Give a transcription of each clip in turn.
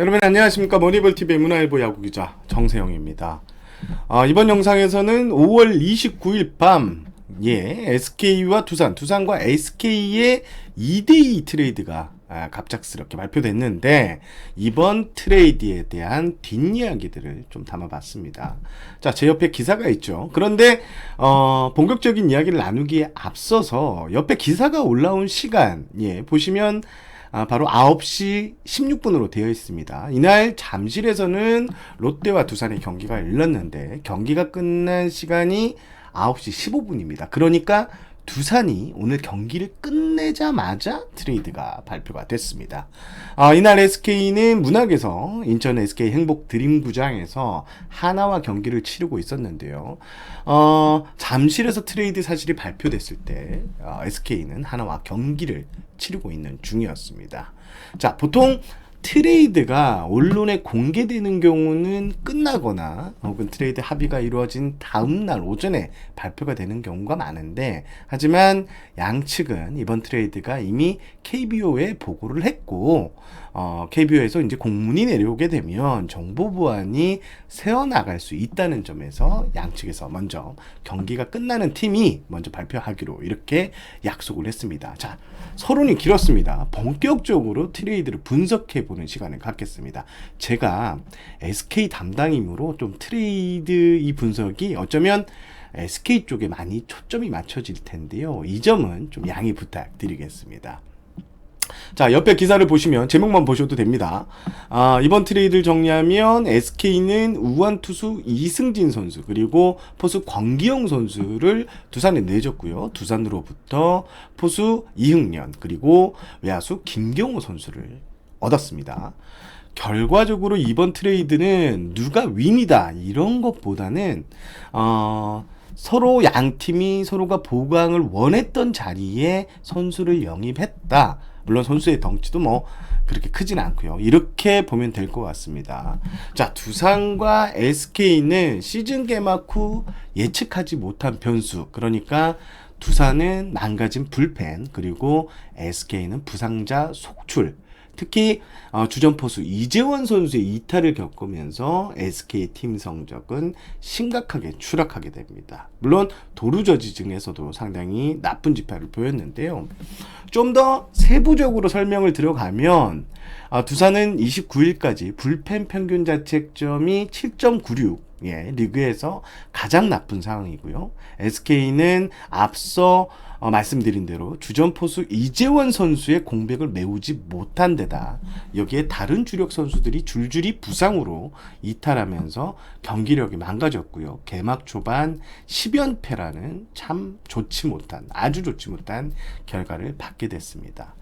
여러분 안녕하십니까 머니볼TV의 문화일보 야구기자 정세영입니다. 아, 이번 영상에서는 5월 29일 밤 예, SK와 두산, 두산과 SK의 2대2 트레이드가 아, 갑작스럽게 발표됐는데 이번 트레이드에 대한 뒷이야기들을 좀 담아봤습니다. 자, 제 옆에 기사가 있죠. 그런데 어, 본격적인 이야기를 나누기에 앞서서 옆에 기사가 올라온 시간 예, 보시면 아, 바로 9시 16분으로 되어 있습니다. 이날 잠실에서는 롯데와 두산의 경기가 열렸는데 경기가 끝난 시간이 9시 15분입니다. 그러니까 두산이 오늘 경기를 끝내자마자 트레이드가 발표가 됐습니다. 아, 이날 SK는 문학에서 인천 SK 행복 드림구장에서 하나와 경기를 치르고 있었는데요. 어, 잠실에서 트레이드 사실이 발표됐을 때 어, SK는 하나와 경기를 치르고 있는 중이었습니다. 자, 보통 트레이드가 언론에 공개되는 경우는 끝나거나 혹은 트레이드 합의가 이루어진 다음 날 오전에 발표가 되는 경우가 많은데 하지만 양측은 이번 트레이드가 이미 KBO에 보고를 했고 어, KBO에서 이제 공문이 내려오게 되면 정보 보안이 새어나갈 수 있다는 점에서 양측에서 먼저 경기가 끝나는 팀이 먼저 발표하기로 이렇게 약속을 했습니다. 자, 서론이 길었습니다. 본격적으로 트레이드를 분석해 보는 시간을 갖겠습니다. 제가 SK 담당이므로 좀 트레이드 이 분석이 어쩌면 SK 쪽에 많이 초점이 맞춰질 텐데요. 이 점은 좀 양해 부탁드리겠습니다. 자, 옆에 기사를 보시면 제목만 보셔도 됩니다. 아, 이번 트레이드를 정리하면 SK는 우한 투수 이승진 선수 그리고 포수 광기영 선수를 두산에 내줬고요. 두산으로부터 포수 이흥년 그리고 외야수 김경호 선수를 얻었습니다. 결과적으로 이번 트레이드는 누가 윈이다 이런 것보다는 어, 서로 양 팀이 서로가 보강을 원했던 자리에 선수를 영입했다. 물론 선수의 덩치도 뭐 그렇게 크진 않고요. 이렇게 보면 될 것 같습니다. 자, 두산과 SK는 시즌 개막 후 예측하지 못한 변수. 그러니까 두산은 망가진 불펜, 그리고 SK는 부상자 속출. 특히 어, 주전 포수 이재원 선수의 이탈을 겪으면서 SK 팀 성적은 심각하게 추락하게 됩니다. 물론 도루저지 중에서도 상당히 나쁜 지표를 보였는데요. 좀 더 세부적으로 설명을 들어가면 아, 두산은 29일까지 불펜 평균 자책점이 7.96 예, 리그에서 가장 나쁜 상황이고요. SK는 앞서 어, 말씀드린 대로 주전 포수 이재원 선수의 공백을 메우지 못한 데다 여기에 다른 주력 선수들이 줄줄이 부상으로 이탈하면서 경기력이 망가졌고요. 개막 초반 10연패라는 참 좋지 못한 아주 좋지 못한 결과를 받게 됐습니다.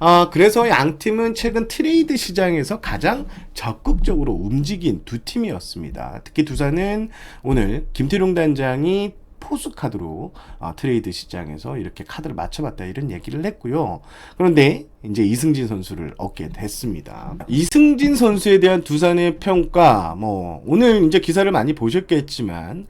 아, 그래서 양 팀은 최근 트레이드 시장에서 가장 적극적으로 움직인 두 팀이었습니다. 특히 두산은 오늘 김태룡 단장이 포수 카드로 어, 트레이드 시장에서 이렇게 카드를 맞춰봤다 이런 얘기를 했고요. 그런데 이제 이승진 선수를 얻게 됐습니다. 이승진 선수에 대한 두산의 평가, 뭐 오늘 이제 기사를 많이 보셨겠지만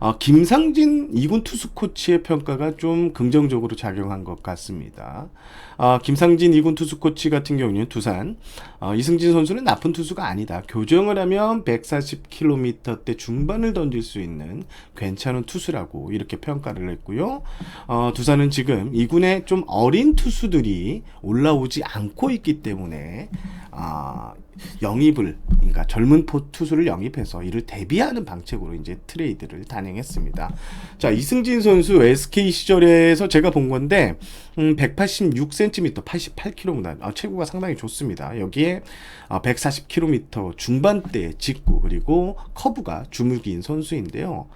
어, 김상진 이군 투수 코치의 평가가 좀 긍정적으로 작용한 것 같습니다. 어, 김상진 이군 투수 코치 같은 경우는 두산 어, 이승진 선수는 나쁜 투수가 아니다. 교정을 하면 140km대 중반을 던질 수 있는 괜찮은 투수라고 이렇게 평가를 했고요. 어, 두산은 지금 이군에 좀 어린 투수들이 올라오지 않고 있기 때문에 아, 영입을 그러니까 젊은 포 투수를 영입해서 이를 대비하는 방책으로 이제 트레이드를 단행했습니다. 자 이승진 선수 SK 시절에서 제가 본 건데 음, 186cm, 88km입니다. 아, 체구가 상당히 좋습니다. 여기에 아, 140km 중반대 직구 그리고 커브가 주물기인 선수인데요.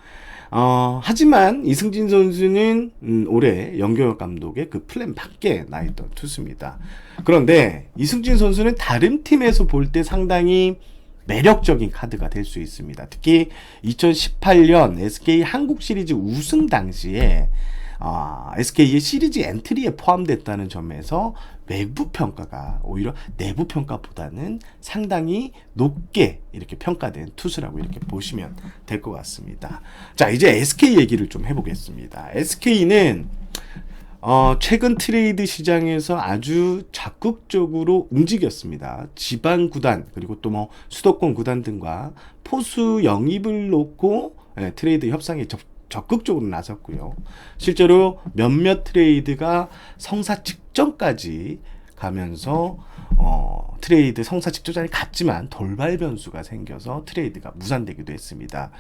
어, 하지만 이승진 선수는 음, 올해 연경혁 감독의 그 플랜 밖에 나 있던 투수입니다. 그런데 이승진 선수는 다른 팀에서 볼 때 상당히 매력적인 카드가 될 수 있습니다. 특히 2018년 SK 한국 시리즈 우승 당시에 어, SK의 시리즈 엔트리에 포함됐다는 점에서 외부 평가가 오히려 내부 평가보다는 상당히 높게 이렇게 평가된 투수라고 이렇게 보시면 될 것 같습니다. 자, 이제 SK 얘기를 좀 해보겠습니다. SK는 어, 최근 트레이드 시장에서 아주 적극적으로 움직였습니다. 지방 구단 그리고 또 뭐 수도권 구단 등과 포수 영입을 놓고 예, 트레이드 협상에 적, 적극적으로 나섰고요. 실제로 몇몇 트레이드가 성사 직전까지 가면서 어, 트레이드 성사 직전까지 갔지만 돌발 변수가 생겨서 트레이드가 무산되기도 했습니다.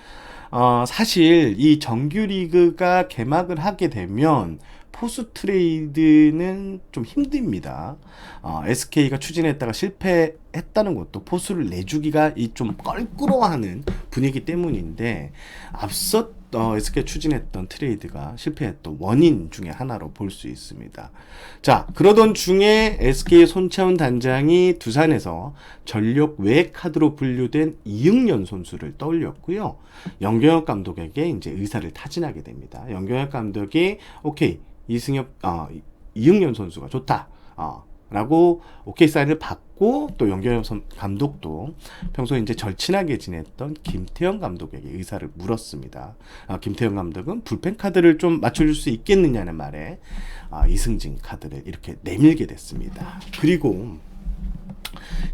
어, 사실 이 정규 리그가 개막을 하게 되면 포수 트레이드는 좀 힘듭니다. 어, SK가 추진했다가 실패했다는 것도 포수를 내주기가 이 좀 껄끄러워하는 분위기 때문인데 앞서 어, SK가 추진했던 트레이드가 실패했던 원인 중에 하나로 볼 수 있습니다. 자, 그러던 중에 SK의 손채원 단장이 두산에서 전력 외 카드로 분류된 이응년 선수를 떠올렸고요. 영경혁 감독에게 이제 의사를 타진하게 됩니다. 영경혁 감독이 오케이 이승엽 어, 이응년 선수가 좋다. 어, 라고 오케이 사인을 받고 또 연결 감독도 평소에 이제 절친하게 지냈던 김태형 감독에게 의사를 물었습니다. 아, 김태형 감독은 불펜 카드를 좀 맞춰줄 수 있겠느냐는 말에 아, 이승진 카드를 이렇게 내밀게 됐습니다. 그리고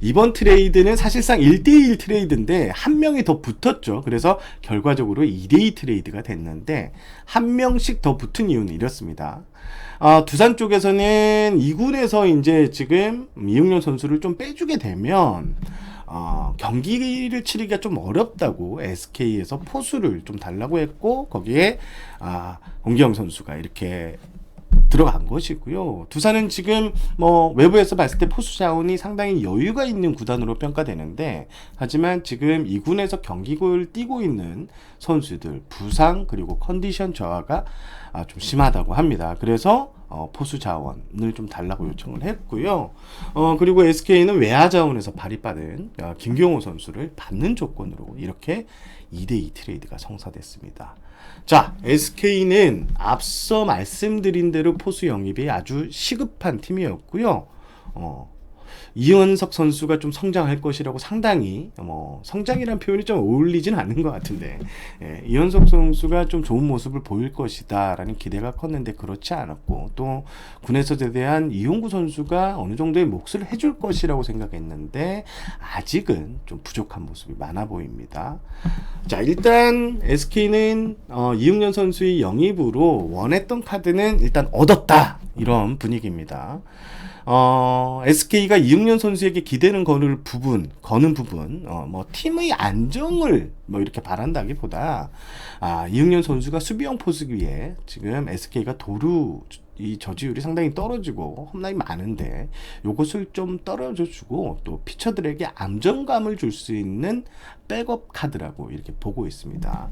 이번 트레이드는 사실상 1대1 트레이드인데 한 명이 더 붙었죠. 그래서 결과적으로 2대2 트레이드가 됐는데 한 명씩 더 붙은 이유는 이렇습니다. 아, 두산 쪽에서는 2군에서 이제 지금 이용련 선수를 좀 빼주게 되면 어, 경기를 치르기가 좀 어렵다고 SK에서 포수를 좀 달라고 했고 거기에 아, 공기영 선수가 이렇게 들어간 것이고요. 두산은 지금 뭐 외부에서 봤을 때 포수 자원이 상당히 여유가 있는 구단으로 평가되는데 하지만 지금 2군에서 경기를 뛰고 있는 선수들 부상 그리고 컨디션 저하가 아, 좀 심하다고 합니다. 그래서 어, 포수 자원을 좀 달라고 요청을 했고요. 어, 그리고 SK는 외야 자원에서 발휘받은 어, 김경호 선수를 받는 조건으로 이렇게 2대2 트레이드가 성사됐습니다. 자, SK는 앞서 말씀드린 대로 포수 영입이 아주 시급한 팀이었고요. 어, 이현석 선수가 좀 성장할 것이라고 상당히 뭐 성장이라는 표현이 좀 어울리진 않는 것 같은데 예, 이현석 선수가 좀 좋은 모습을 보일 것이다라는 기대가 컸는데 그렇지 않았고 또 군에서 제대한 이용구 선수가 어느 정도의 몫을 해줄 것이라고 생각했는데 아직은 좀 부족한 모습이 많아 보입니다. 자 일단 SK는 어, 이응년 선수의 영입으로 원했던 카드는 일단 얻었다 이런 분위기입니다. 어, SK가 이응년 선수에게 기대는 거는 부분, 거는 부분, 어, 뭐 팀의 안정을 뭐 이렇게 바란다기보다 아, 이응년 선수가 수비형 포수기에 지금 SK가 도루 이 저지율이 상당히 떨어지고 홈런이 많은데 요것을 좀 떨어져 주고 또 피처들에게 안정감을 줄 수 있는 백업 카드라고 이렇게 보고 있습니다.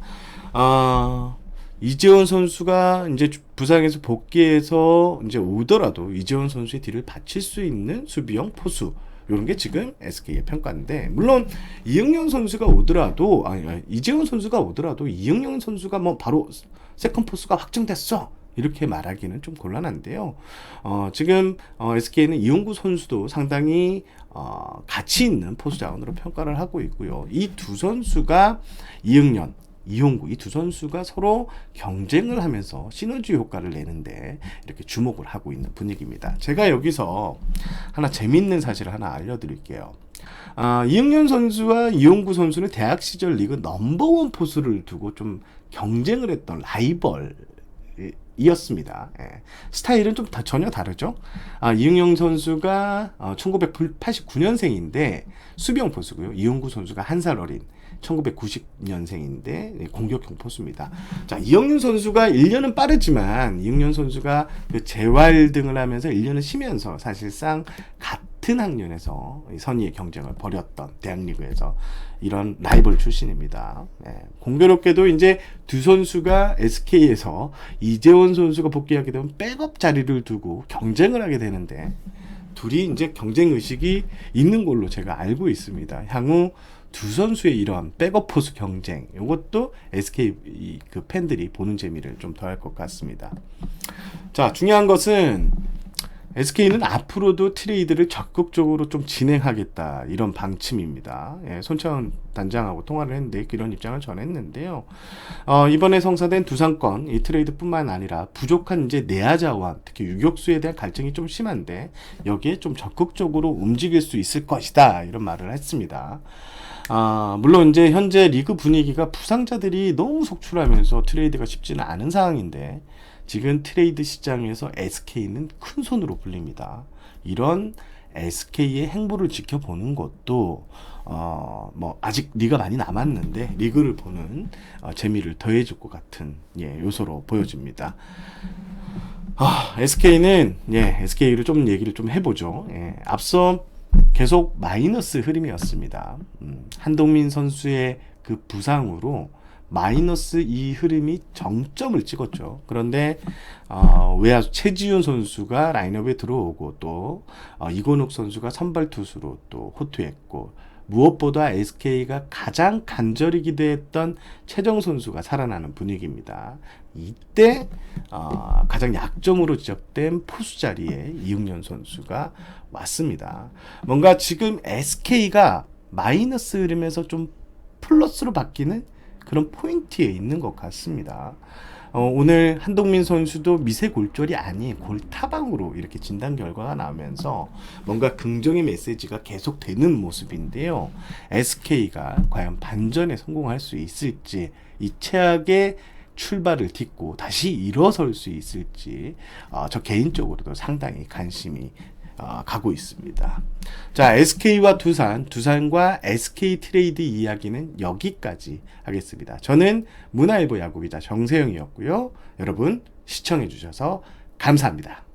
어, 이재원 선수가 이제 부상에서 복귀해서 이제 오더라도 이재원 선수의 뒤를 받칠 수 있는 수비형 포수 이런 게 지금 SK의 평가인데 물론 이영영 선수가 오더라도 아니 이재원 선수가 오더라도 이영영 선수가 뭐 바로 세컨 포수가 확정됐어 이렇게 말하기는 좀 곤란한데요. 어, 지금 어, SK는 이용구 선수도 상당히 어, 가치 있는 포수 자원으로 평가를 하고 있고요. 이 두 선수가 이응년 이용구 이 두 선수가 서로 경쟁을 하면서 시너지 효과를 내는데 이렇게 주목을 하고 있는 분위기입니다. 제가 여기서 하나 재밌는 사실을 하나 알려드릴게요. 아, 이응년 선수와 이용구 선수는 대학 시절 리그 넘버원 포수를 두고 좀 경쟁을 했던 라이벌 이었습니다. 예. 스타일은 좀 다, 전혀 다르죠. 아, 이응영 선수가 어, 1989년생인데 수비형 포수고요. 이용구 선수가 한 살 어린 1990년생인데 공격형 포수입니다. 자, 이영윤 선수가 1년은 빠르지만 이영윤 선수가 그 재활 등을 하면서 1년을 쉬면서 사실상 같은 학년에서 선의의 경쟁을 벌였던 대학리그에서 이런 라이벌 출신입니다. 네. 공교롭게도 이제 두 선수가 SK에서 이재원 선수가 복귀하게 되면 백업 자리를 두고 경쟁을 하게 되는데 둘이 이제 경쟁 의식이 있는 걸로 제가 알고 있습니다. 향후 두 선수의 이런 백업 포수 경쟁 이것도 SK 그 팬들이 보는 재미를 좀 더할 것 같습니다. 자 중요한 것은 SK는 앞으로도 트레이드를 적극적으로 좀 진행하겠다 이런 방침입니다. 예, 손창원 단장하고 통화를 했는데 그런 입장을 전했는데요. 어, 이번에 성사된 두산권 이 트레이드뿐만 아니라 부족한 이제 내야 자원, 특히 유격수에 대한 갈증이 좀 심한데 여기에 좀 적극적으로 움직일 수 있을 것이다 이런 말을 했습니다. 아, 물론 이제 현재 리그 분위기가 부상자들이 너무 속출하면서 트레이드가 쉽지는 않은 상황인데 지금 트레이드 시장에서 SK는 큰 손으로 불립니다. 이런 SK의 행보를 지켜보는 것도 어, 뭐 아직 리가 많이 남았는데 리그를 보는 어, 재미를 더해줄 것 같은 예, 요소로 보여집니다. 아, SK는 예, SK를 좀 얘기를 좀 해보죠. 예, 앞서 계속 마이너스 흐름이었습니다. 음, 한동민 선수의 그 부상으로 마이너스 이 흐름이 정점을 찍었죠. 그런데 어, 외야수 최지훈 선수가 라인업에 들어오고 또 어, 이건욱 선수가 선발 투수로 또 호투했고 무엇보다 SK가 가장 간절히 기대했던 최정 선수가 살아나는 분위기입니다. 이때 어, 가장 약점으로 지적된 포수 자리에 이응년 선수가 왔습니다. 뭔가 지금 SK가 마이너스 흐름에서 좀 플러스로 바뀌는 그런 포인트에 있는 것 같습니다. 어, 오늘 한동민 선수도 미세 골절이 아닌 골타방으로 이렇게 진단 결과가 나오면서 뭔가 긍정의 메시지가 계속 되는 모습인데요. SK가 과연 반전에 성공할 수 있을지 이 최악의 출발을 딛고 다시 일어설 수 있을지 어, 저 개인적으로도 상당히 관심이 어, 가고 있습니다. 자, SK와 두산, 두산과 SK 트레이드 이야기는 여기까지 하겠습니다. 저는 문화일보 야구기자 정세영이었고요. 여러분 시청해 주셔서 감사합니다.